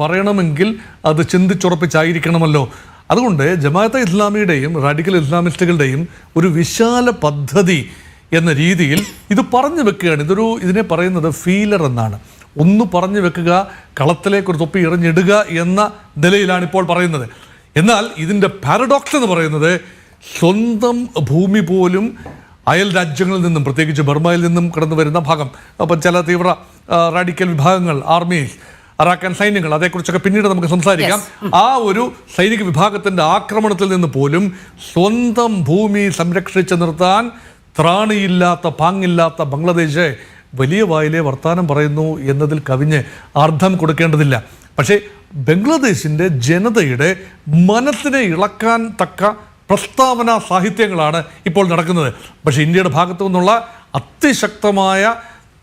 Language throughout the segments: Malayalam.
പറയണമെങ്കിൽ അത് ചിന്തിച്ചുറപ്പിച്ചായിരിക്കണമല്ലോ. അതുകൊണ്ട് ജമാഅത്തെ ഇസ്ലാമിയുടെയും റാഡിക്കൽ ഇസ്ലാമിസ്റ്റുകളുടെയും ഒരു വിശാല പദ്ധതി എന്ന രീതിയിൽ ഇത് പറഞ്ഞു വെക്കുകയാണ്. ഇതൊരു ഇതിനെ പറയുന്നത് ഫീലർ എന്നാണ്. ഒന്ന് പറഞ്ഞു വെക്കുക കളത്തിലേക്ക് ഒരു തൊപ്പി എറിഞ്ഞിടുക എന്ന നിലയിലാണ് ഇപ്പോൾ പറയുന്നത്. എന്നാൽ ഇതിന്റെ പാരഡോക്സ് എന്ന് പറയുന്നത് സ്വന്തം ഭൂമി പോലും അയൽ രാജ്യങ്ങളിൽ നിന്നും പ്രത്യേകിച്ച് ബർമയിൽ നിന്നും കടന്നു വരുന്ന ഭാഗം. അപ്പം ചില തീവ്ര റാഡിക്കൽ വിഭാഗങ്ങൾ ആർമീസ് അറാക്കാൻ സൈന്യങ്ങൾ അതേക്കുറിച്ചൊക്കെ പിന്നീട് നമുക്ക് സംസാരിക്കാം. ആ ഒരു സൈനിക വിഭാഗത്തിന്റെ ആക്രമണത്തിൽ നിന്ന് പോലും സ്വന്തം ഭൂമി സംരക്ഷിച്ചു നിർത്താൻ ത്രാണിയില്ലാത്ത പാങ്ങില്ലാത്ത ബംഗ്ലാദേശ് വലിയ വായിലെ വർത്താനം പറയുന്നു എന്നതിൽ കവിഞ്ഞ് അർത്ഥം കൊടുക്കേണ്ടതില്ല. പക്ഷേ ബംഗ്ലാദേശിന്റെ ജനതയുടെ മനസ്സിനെ ഇളക്കാൻ തക്ക പ്രസ്താവന സാഹിത്യങ്ങളാണ് ഇപ്പോൾ നടക്കുന്നത്. പക്ഷേ ഇന്ത്യയുടെ ഭാഗത്തു നിന്നുള്ള അതിശക്തമായ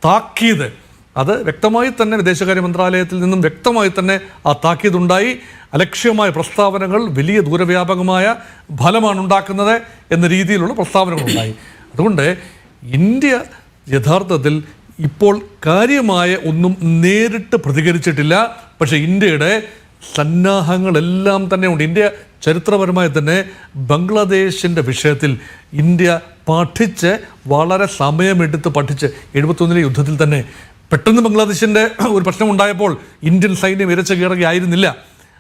താക്കീത് അത് വ്യക്തമായി തന്നെ വിദേശകാര്യ മന്ത്രാലയത്തിൽ നിന്നും വ്യക്തമായി തന്നെ ആ താക്കീതുണ്ടായി. അലക്ഷ്യമായ പ്രസ്താവനകൾ വലിയ ദൂരവ്യാപകമായ ഫലമാണ് ഉണ്ടാക്കുന്നത് എന്ന രീതിയിലുള്ള പ്രസ്താവനകളുണ്ടായി. അതുകൊണ്ട് ഇന്ത്യ യഥാർത്ഥത്തിൽ ഇപ്പോൾ കാര്യമായ ഒന്നും നേരിട്ട് പ്രതികരിച്ചിട്ടില്ല. പക്ഷേ ഇന്ത്യയുടെ സന്നാഹങ്ങളെല്ലാം തന്നെ ഉണ്ട്. ഇന്ത്യ ചരിത്രപരമായി തന്നെ ബംഗ്ലാദേശിന്റെ വിഷയത്തിൽ ഇന്ത്യ പഠിച്ച് വളരെ സമയമെടുത്ത് പഠിച്ച് എഴുപത്തൊന്നിലെ യുദ്ധത്തിൽ തന്നെ പെട്ടെന്ന് ബംഗ്ലാദേശിന്റെ ഒരു പ്രശ്നം ഉണ്ടായപ്പോൾ ഇന്ത്യൻ സൈന്യം ഇരച്ച കയറുകയായിരുന്നില്ല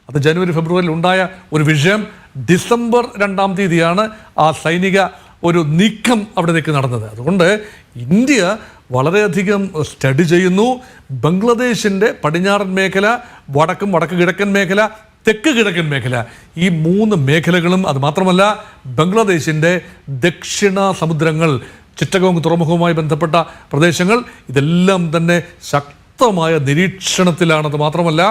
അത് ജനുവരി ഫെബ്രുവരിയിൽ ഉണ്ടായ ഒരു വിഷയം ഡിസംബർ രണ്ടാം തീയതിയാണ് ആ സൈനിക ഒരു നീക്കം അവിടേക്ക് നടന്നത്. അതുകൊണ്ട് ഇന്ത്യ വളരെയധികം സ്റ്റഡി ചെയ്യുന്നു. ബംഗ്ലാദേശിന്റെ പടിഞ്ഞാറൻ മേഖല വടക്കും വടക്ക് കിഴക്കൻ മേഖല തെക്ക് കിഴക്കൻ മേഖല. ഈ മൂന്ന് മേഖലകളും അതുമാത്രമല്ല ബംഗ്ലാദേശിന്റെ ദക്ഷിണ സമുദ്രങ്ങൾ ചിറ്റഗോങ് തുറമുഖവുമായി ബന്ധപ്പെട്ട പ്രദേശങ്ങൾ ഇതെല്ലാം തന്നെ ശക്തമായ നിരീക്ഷണത്തിലാണത് മാത്രമല്ല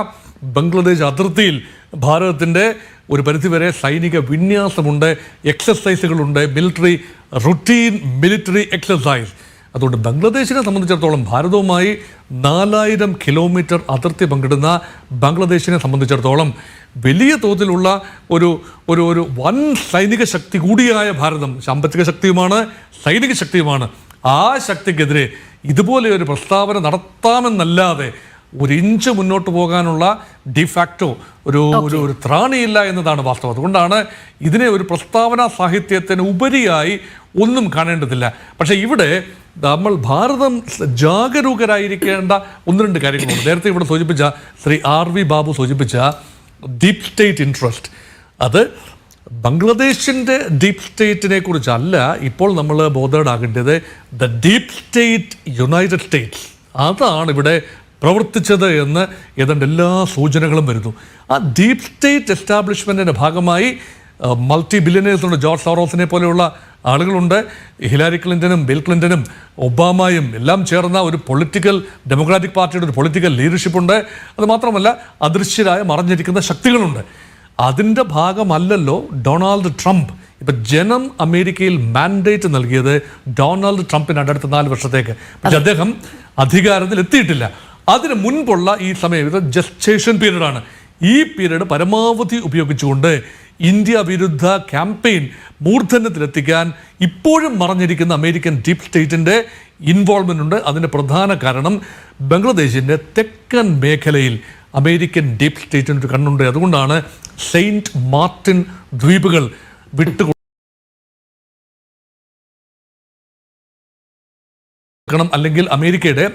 ബംഗ്ലാദേശ് അതിർത്തിയിൽ ഭാരതത്തിന്റെ ഒരു പരിധിവരെ സൈനിക വിന്യാസമുണ്ട് എക്സസൈസുകളുണ്ട് മിലിറ്ററി റുട്ടീൻ മിലിറ്ററി എക്സസൈസ് അതുകൊണ്ട് ബംഗ്ലാദേശിനെ സംബന്ധിച്ചിടത്തോളം ഭാരതവുമായി നാലായിരം കിലോമീറ്റർ അതിർത്തി പങ്കിടുന്ന ബംഗ്ലാദേശിനെ സംബന്ധിച്ചിടത്തോളം വലിയ തോതിലുള്ള ഒരു ഒരു ഒരു വൻ സൈനിക ശക്തി കൂടിയായ ഭാരതം സാമ്പത്തിക ശക്തിയുമാണ് സൈനിക ശക്തിയുമാണ്. ആ ശക്തിക്കെതിരെ ഇതുപോലെ ഒരു പ്രസ്താവന നടത്താമെന്നല്ലാതെ ഒരു ഇഞ്ച് മുന്നോട്ട് പോകാനുള്ള ഡിഫാക്റ്റോ ഒരു ഒരു ഒരു ത്രാണിയില്ല എന്നതാണ് വാസ്തവം. അതുകൊണ്ടാണ് ഇതിനെ ഒരു പ്രസ്താവന സാഹിത്യത്തിന് ഉപരിയായി ഒന്നും കാണേണ്ടതില്ല. പക്ഷേ ഇവിടെ നമ്മൾ ഭാരതം ജാഗരൂകരായിരിക്കേണ്ട ഒന്ന് രണ്ട് കാര്യങ്ങളുണ്ട്. നേരത്തെ ഇവിടെ സൂചിപ്പിച്ച ശ്രീ ആർ വി ബാബു സൂചിപ്പിച്ച ഡീപ് സ്റ്റേറ്റ് ഇൻട്രസ്റ്റ് അത് ബംഗ്ലാദേശിന്റെ ഡീപ് സ്റ്റേറ്റിനെ കുറിച്ചല്ല ഇപ്പോൾ നമ്മൾ ബോധേഡാകേണ്ടത് the deep state United States അതാണ് ഇവിടെ പ്രവർത്തിച്ചത് എന്ന് ഏതാണ്ട് എല്ലാ സൂചനകളും വരുന്നു. ആ ഡീപ് സ്റ്റേറ്റ് എസ്റ്റാബ്ലിഷ്മെന്റിന്റെ ഭാഗമായി മൾട്ടി ബില്യനേഴ്സ് ഉണ്ട് ജോർജ് സോറോസിനെ പോലെയുള്ള ആളുകളുണ്ട്. ഹിലാരി ക്ലിന്റനും ബിൽ ക്ലിന്റനും ഒബാമയും എല്ലാം ചേർന്ന ഒരു പൊളിറ്റിക്കൽ ഡെമോക്രാറ്റിക് പാർട്ടിയുടെ ഒരു പൊളിറ്റിക്കൽ ലീഡർഷിപ്പ് ഉണ്ട്. അത് മാത്രമല്ല അദൃശ്യരായ മറഞ്ഞിരിക്കുന്ന ശക്തികളുണ്ട്. അതിന്റെ ഭാഗമല്ലല്ലോ ഡൊണാൾഡ് ട്രംപ്. ഇപ്പം ജനം അമേരിക്കയിൽ മാൻഡേറ്റ് നൽകിയത് ഡൊണാൾഡ് ട്രംപിനാണ് അടുത്ത നാല് വർഷത്തേക്ക്. പക്ഷെ അദ്ദേഹം അധികാരത്തിൽ എത്തിയിട്ടില്ല അതിന് മുൻപുള്ള ഈ സമയം ഇത് ജസ്റ്റേഷൻ പീരീഡാണ് ഈ പീരീഡ് പരമാവധി ഉപയോഗിച്ചുകൊണ്ട് ഇന്ത്യ വിരുദ്ധ ക്യാമ്പയിൻ മൂർധന്യത്തിലെത്തിക്കാൻ ഇപ്പോഴും മറഞ്ഞിരിക്കുന്ന അമേരിക്കൻ ഡീപ് സ്റ്റേറ്റിന്റെ ഇൻവോൾവ്മെന്റ് ഉണ്ട്. അതിന്റെ പ്രധാന കാരണം ബംഗ്ലാദേശിന്റെ തെക്കൻ മേഖലയിൽ അമേരിക്കൻ ഡീപ് സ്റ്റേറ്റിന്റെ ഒരു കണ്ണുണ്ട്. അതുകൊണ്ടാണ് സെയിന്റ് മാർട്ടിൻ ദ്വീപുകൾ വിട്ടു കൊടുക്കണം അല്ലെങ്കിൽ അമേരിക്കയുടെ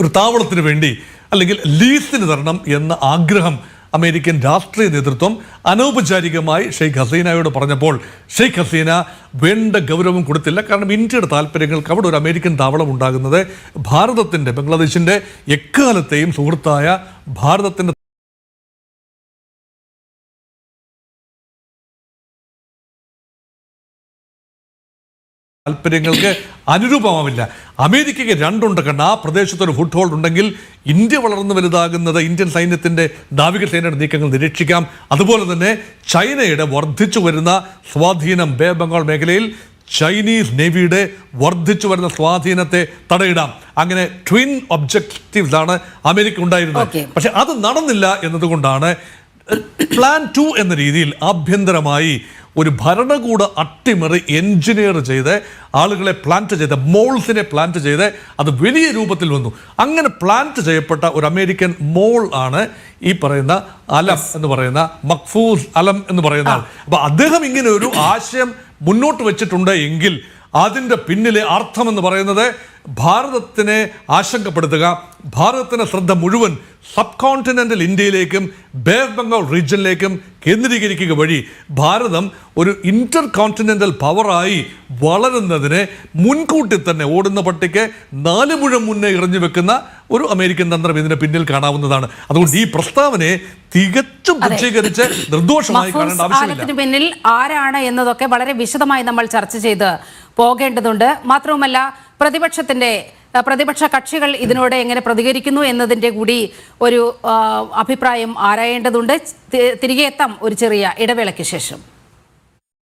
ഒരു താവളത്തിന് വേണ്ടി അല്ലെങ്കിൽ ലീസിന് തരണം എന്ന ആഗ്രഹം അമേരിക്കൻ രാഷ്ട്രീയ നേതൃത്വം അനൗപചാരികമായി ഷെയ്ഖ് ഹസീനയോട് പറഞ്ഞപ്പോൾ ഷെയ്ഖ് ഹസീന വേണ്ട ഗൗരവം കൊടുത്തില്ല. കാരണം ഇന്ത്യയുടെ താല്പര്യങ്ങൾക്ക് അവിടെ ഒരു അമേരിക്കൻ താവളം ഉണ്ടാകുന്നത് ഭാരതത്തിന്റെ ബംഗ്ലാദേശിന്റെ എക്കാലത്തെയും സുഹൃത്തായ ഭാരതത്തിന്റെ താല്പര്യങ്ങൾക്ക് അനുരൂപമാവില്ല. അമേരിക്കയ്ക്ക് രണ്ടുണ്ട് കണ്ട ആ പ്രദേശത്തൊരു ഫുട് ഹോൾഡ് ഉണ്ടെങ്കിൽ ഇന്ത്യ വളർന്നു വലുതാകുന്നത് ഇന്ത്യൻ സൈന്യത്തിന്റെ നാവികസേനയുടെ നീക്കങ്ങൾ നിരീക്ഷിക്കാം. അതുപോലെ തന്നെ ചൈനയുടെ വർദ്ധിച്ചു വരുന്ന സ്വാധീനം ബേ ബംഗാൾ മേഖലയിൽ ചൈനീസ് നേവിയുടെ വർദ്ധിച്ചു വരുന്ന സ്വാധീനത്തെ തടയിടാം. അങ്ങനെ ട്വിൻ ഒബ്ജക്റ്റീവ്സ് ആണ് അമേരിക്ക ഉണ്ടായിരുന്നത്. പക്ഷെ അത് നടന്നില്ല എന്നതുകൊണ്ടാണ് പ്ലാൻ ടു എന്ന രീതിയിൽ ആഭ്യന്തരമായി ഒരു ഭരണകൂട അട്ടിമറി എൻജിനീയർ ചെയ്ത് ആളുകളെ പ്ലാന്റ് ചെയ്ത് മോൾസിനെ പ്ലാന്റ് ചെയ്ത് അത് വലിയ രൂപത്തിൽ വന്നു. അങ്ങനെ പ്ലാന്റ് ചെയ്യപ്പെട്ട ഒരു അമേരിക്കൻ മോൾ ആണ് ഈ പറയുന്ന അലം എന്ന് പറയുന്ന മഖ്ഫൂസ് അലം എന്ന് പറയുന്ന ആൾ. അപ്പൊ അദ്ദേഹം ഇങ്ങനെ ഒരു ആശയം മുന്നോട്ട് വെച്ചിട്ടുണ്ട് എങ്കിൽ അതിന്റെ പിന്നിലെ അർത്ഥം എന്ന് പറയുന്നത് ഭാരതത്തിനെ ആശങ്കപ്പെടുത്തുക ഭാരതത്തിന്റെ ശ്രദ്ധ മുഴുവൻ സബ് കോണ്ടിനെന്റൽ ഇന്ത്യയിലേക്കും ബേ ഓഫ് ബംഗാൾ റീജിയനിലേക്കും കേന്ദ്രീകരിക്കുക വഴി ഭാരതം ഒരു ഇന്റർ കോണ്ടിനെന്റൽ പവറായി വളരുന്നതിനെ മുൻകൂട്ടി തന്നെ ഓടുന്ന പട്ടിക്ക് നാല് മുഴം മുന്നേ ഇറഞ്ഞു വെക്കുന്ന ഒരു അമേരിക്കൻ തന്ത്രം ഇതിന് പിന്നിൽ കാണാവുന്നതാണ്. അതുകൊണ്ട് ഈ പ്രസ്താവനയെ തികച്ചും പുച്ഛീകരിച്ച് നിർദോഷമായി കാണേണ്ട ആവശ്യമില്ല. പിന്നിൽ ആരാണ് എന്നതൊക്കെ വളരെ വിശദമായി നമ്മൾ ചർച്ച ചെയ്ത് പോകേണ്ടതുണ്ട്. മാത്രവുമല്ല പ്രതിപക്ഷത്തിന്റെ പ്രതിപക്ഷ കക്ഷികൾ ഇതിനോട് എങ്ങനെ പ്രതികരിക്കുന്നു എന്നതിന്റെ കൂടി ഒരു അഭിപ്രായം ആരായേണ്ടതുണ്ട്. തിരികെ എത്താം ഒരു ചെറിയ ഇടവേളയ്ക്ക് ശേഷം.